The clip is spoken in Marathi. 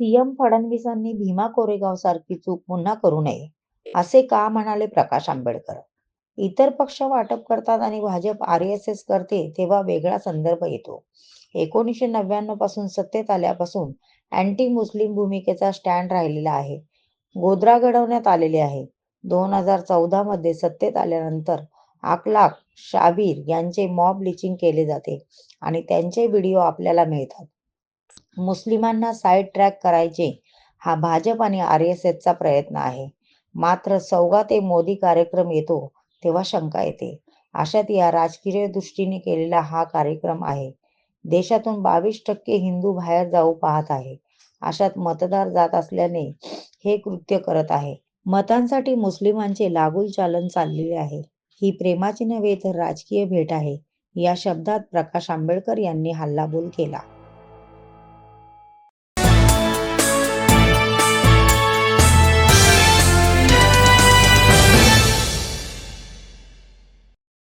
सीएम फडणवीसांनी भीमा कोरेगाव सारखी चूक पुन्हा करू नये असे का म्हणाले प्रकाश आंबेडकर? इतर पक्ष वाटप करतात आणि भाजप आर एस एस करते तेव्हा वेगळा संदर्भ येतो. एकोणीसशे नव्याण्णवपासून सत्तेत आल्यापासून अँटी मुस्लिम भूमिकेचा स्टँड राहिलेला आहे. गोद्रा घडवण्यात आलेले आहे. दोन हजार चौदा मध्ये सत्तेत आल्यानंतर आकलाक शाबीर यांचे मॉब लिचिंग केले जाते आणि त्यांचे व्हिडिओ आपल्याला मिळतात. मुस्लिमांना साईड ट्रॅक करायचे हा भाजप आणि आर एस एसचा प्रयत्न आहे. मात्र सौगा ते मोदी कार्यक्रम येतो तेव्हा शंका येते. अशात या राजकीय दृष्टीने केलेला हा कार्यक्रम आहे. देशातून बावीस टक्के हिंदू बाहेर जाऊ पाहत आहे. अशात मतदार जात असल्याने हे कृत्य करत आहे. मतांसाठी मुस्लिमांचे लागूल चालन चाललेले आहे. ही प्रेमाची नव्हे तर राजकीय भेट आहे. या शब्दात प्रकाश आंबेडकर यांनी हल्लाबोल केला.